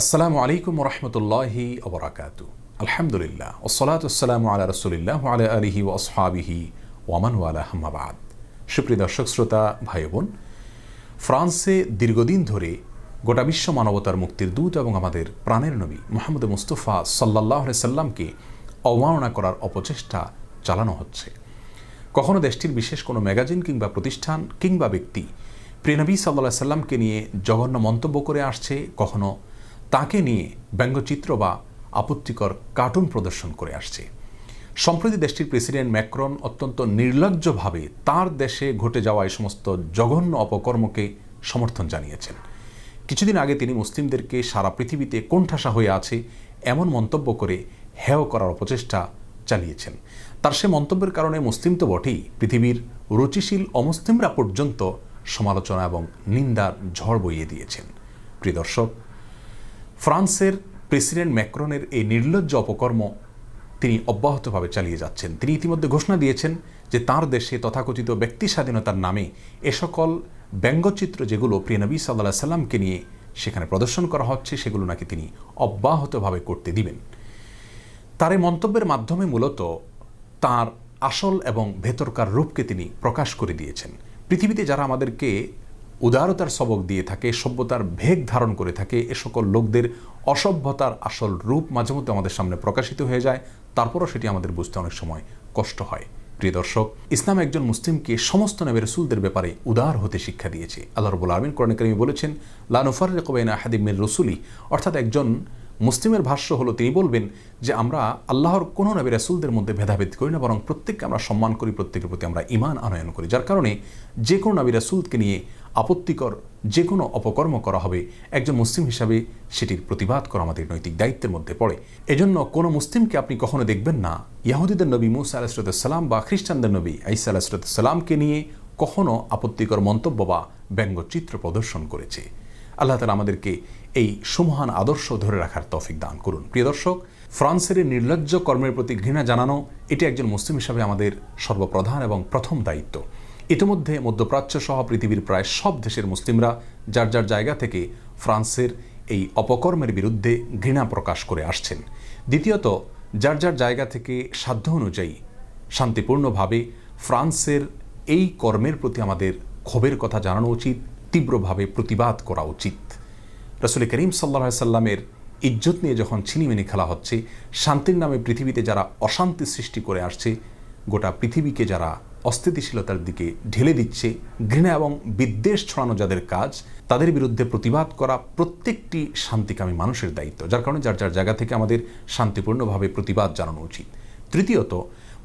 আসসালামু আলাইকুম রহমতুল্লাহি ওবরাকাতু আলহামদুলিল্লাহ। ওসলাত আসসালামু আলা রসুলিল্লাহ আলা আলিহি ও আসহাবিহি ওয়ামান ওয়ালা হামাবাদ সুপ্রিয় দর্শক, শ্রোতা ভাই বোন ফ্রান্সে দীর্ঘদিন ধরে গোটা বিশ্ব মানবতার মুক্তির দূত এবং আমাদের প্রাণের নবী মোহাম্মদ মুস্তফা সাল্লাহ সাল্লামকে অবমাননা করার অপচেষ্টা চালানো হচ্ছে। কখনো দেশটির বিশেষ কোনো ম্যাগাজিন কিংবা প্রতিষ্ঠান কিংবা ব্যক্তি প্রিয়নবী সাল্লাহ সাল্লামকে নিয়ে জঘন্য মন্তব্য করে আসছে, কখনো তাকে নিয়ে ব্যঙ্গচিত্র বা আপত্তিকর কার্টুন প্রদর্শন করে আসছে। সম্প্রতি দেশটির প্রেসিডেন্ট ম্যাক্রন অত্যন্ত নির্লজ্জভাবে তার দেশে ঘটে যাওয়া এই সমস্ত জঘন্য অপকর্মকে সমর্থন জানিয়েছেন। কিছুদিন আগে তিনি মুসলিমদেরকে সারা পৃথিবীতে কোণঠাসা হয়ে আছে এমন মন্তব্য করে হেয় করার অপচেষ্টা চালিয়েছেন তার সে মন্তব্যের কারণে মুসলিম তো বটেই, পৃথিবীর রুচিশীল অমুসলিমরা পর্যন্ত সমালোচনা এবং নিন্দার ঝড় বইয়ে দিয়েছেন। প্রিয় দর্শক ফ্রান্সের প্রেসিডেন্ট ম্যাক্রনের এই নির্লজ্জ অপকর্ম তিনি অব্যাহতভাবে চালিয়ে যাচ্ছেন। তিনি ইতিমধ্যে ঘোষণা দিয়েছেন যে তার দেশে তথাকথিত ব্যক্তি স্বাধীনতার নামে এ সকল ব্যঙ্গচিত্র যেগুলো প্রিয়নবী সাল্লাহ সাল্লামকে নিয়ে সেখানে প্রদর্শন করা হচ্ছে, সেগুলো নাকি তিনি অব্যাহতভাবে করতে দিবেন। তার এই মন্তব্যের মাধ্যমে মূলত তার আসল এবং ভেতরকার রূপকে তিনি প্রকাশ করে দিয়েছেন। পৃথিবীতে যারা আমাদেরকে উদারতার সবক দিয়ে থাকে, সভ্যতার ভেগ ধারণ করে থাকে, এ সকল লোকদের অসভ্যতার আসল রূপ মাঝে মধ্যে আমাদের সামনে প্রকাশিত হয়ে যায়, তারপরও সেটি আমাদের বুঝতে অনেক সময় কষ্ট হয়। প্রিয় দর্শক, ইসলাম একজন মুসলিমকে সমস্ত নবী রসুলদের ব্যাপারে উদার হতে শিক্ষা দিয়েছে। আল্লাহ রবুল আলমিন কোরআন করিমি বলেছেন লানুফার রেকবাইনা হাদিমের রসুলি। অর্থাৎ একজন মুসলিমের ভাষ্য হলো, তিনি বলবেন যে, আমরা আল্লাহর কোনো নবী রাসুলদের মধ্যে ভেদাভেদ করি না, বরং প্রত্যেককে আমরা সম্মান করি, প্রত্যেকের প্রতি আমরা ইমান আনয়ন করি। যার কারণে যে কোনো নবী রাসুলকে নিয়ে আপত্তিকর যে কোনো অপকর্ম করা হবে। একজন মুসলিম হিসাবে সেটির প্রতিবাদ করা আমাদের নৈতিক দায়িত্বের মধ্যে পড়ে। এজন্য কোনো মুসলিমকে আপনি কখনো দেখবেন না। ইয়াহুদিদের নবী মুসা আলাহিসাল্লাম বা খ্রিস্টানদের নবী আইসা আলাহিসাল্লামকে নিয়ে কখনো আপত্তিকর মন্তব্য বা ব্যঙ্গচিত্র প্রদর্শন করেছে। আল্লাহ তালা আমাদেরকে এই সুমহান আদর্শ ধরে রাখার তৌফিক দান করুন। প্রিয় দর্শক, ফ্রান্সের নির্লজ্জ কর্মের প্রতি ঘৃণা জানানো, এটি একজন মুসলিম হিসাবে আমাদের সর্বপ্রধান এবং প্রথম দায়িত্ব। ইতিমধ্যে মধ্যপ্রাচ্য সহ পৃথিবীর প্রায় সব দেশের মুসলিমরা যার যার জায়গা থেকে ফ্রান্সের এই অপকর্মের বিরুদ্ধে ঘৃণা প্রকাশ করে আসছেন। দ্বিতীয়ত, যার যার জায়গা থেকে সাধ্য অনুযায়ী শান্তিপূর্ণভাবে ফ্রান্সের এই কর্মের প্রতি আমাদের ক্ষোভের কথা জানানো উচিত, তীব্রভাবে প্রতিবাদ করা উচিত। রসুল করিম সাল্লা সাল্লামের ইজ্জত নিয়ে যখন ছিনিমিনি খেলা হচ্ছে, শান্তির নামে পৃথিবীতে যারা অশান্তি সৃষ্টি করে আসছে, গোটা পৃথিবীকে যারা অস্থিতিশীলতার দিকে ঢেলে দিচ্ছে ঘৃণা এবং বিদ্বেষ ছড়ানো যাদের কাজ, তাদের বিরুদ্ধে প্রতিবাদ করা প্রত্যেকটি শান্তিকামী মানুষের দায়িত্ব, যার কারণে যার যার জায়গা থেকে আমাদের শান্তিপূর্ণভাবে প্রতিবাদ জানানো উচিত। তৃতীয়ত,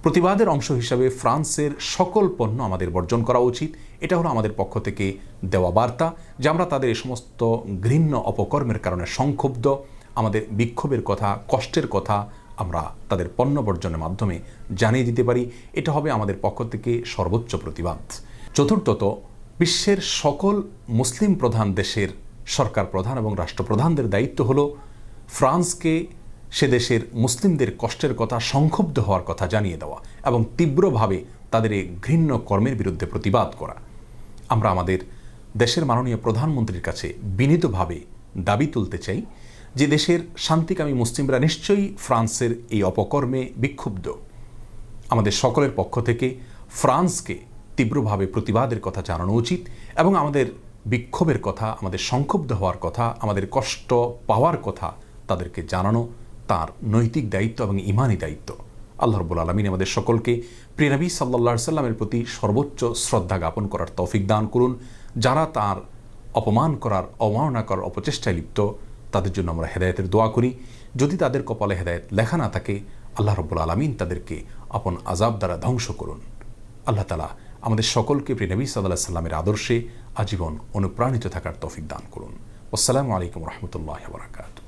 প্রতিবাদের অংশ হিসাবে ফ্রান্সের সকল পণ্য আমাদের বর্জন করা উচিত। এটা হলো আমাদের পক্ষ থেকে দেওয়া বার্তা যে আমরা তাদের এই সমস্ত ঘৃণ্য অপকর্মের কারণে সংক্ষুব্ধ, আমাদের বিক্ষোভের কথা, কষ্টের কথা আমরা তাদের পণ্য বর্জনের মাধ্যমে জানিয়ে দিতে পারি, এটা হবে আমাদের পক্ষ থেকে সর্বোচ্চ প্রতিবাদ। চতুর্থত, বিশ্বের সকল মুসলিম প্রধান দেশের সরকার প্রধান এবং রাষ্ট্রপ্রধানদের দায়িত্ব হল ফ্রান্সকে সে দেশের মুসলিমদের কষ্টের কথা সংক্ষুব্ধ হওয়ার কথা জানিয়ে দেওয়া এবং তীব্রভাবে তাদের এই ঘৃণ্য কর্মের বিরুদ্ধে প্রতিবাদ করা। আমরা আমাদের দেশের মাননীয় প্রধানমন্ত্রীর কাছে বিনীতভাবে দাবি তুলতে চাই যে দেশের শান্তিকামী মুসলিমরা নিশ্চয়ই ফ্রান্সের এই অপকর্মে বিক্ষুব্ধ। আমাদের সকলের পক্ষ থেকে ফ্রান্সকে তীব্রভাবে প্রতিবাদের কথা জানানো উচিত এবং আমাদের বিক্ষোভের কথা, আমাদের সংক্ষুব্ধ হওয়ার কথা, আমাদের কষ্ট পাওয়ার কথা তাদেরকে জানানো তার নৈতিক দায়িত্ব এবং ইমানি দায়িত্ব। আল্লাহ রবুল আলমিন আমাদের সকলকে প্রিয়নবী সাল্লা সাল্লামের প্রতি সর্বোচ্চ শ্রদ্ধা জ্ঞাপন করার তৌফিক দান করুন। যারা তার অপমান করার, অবমাননা করার অপচেষ্টায় লিপ্ত তাদের জন্য আমরা হেদায়তের দোয়া করি। যদি তাদের কপালে হেদায়ত লেখা না থাকে, আল্লাহ রব্বুল আলমিন তাদেরকে আপন আজাব দ্বারা ধ্বংস করুন। আল্লাহ তালা আমাদের সকলকে প্রিনবী সাল্লাহ সাল্লামের আদর্শে আজীবন অনুপ্রাণিত থাকার তফিক দান করুন। আসসালামু আলাইকুম রহমতুল্লাহ বরাকাতু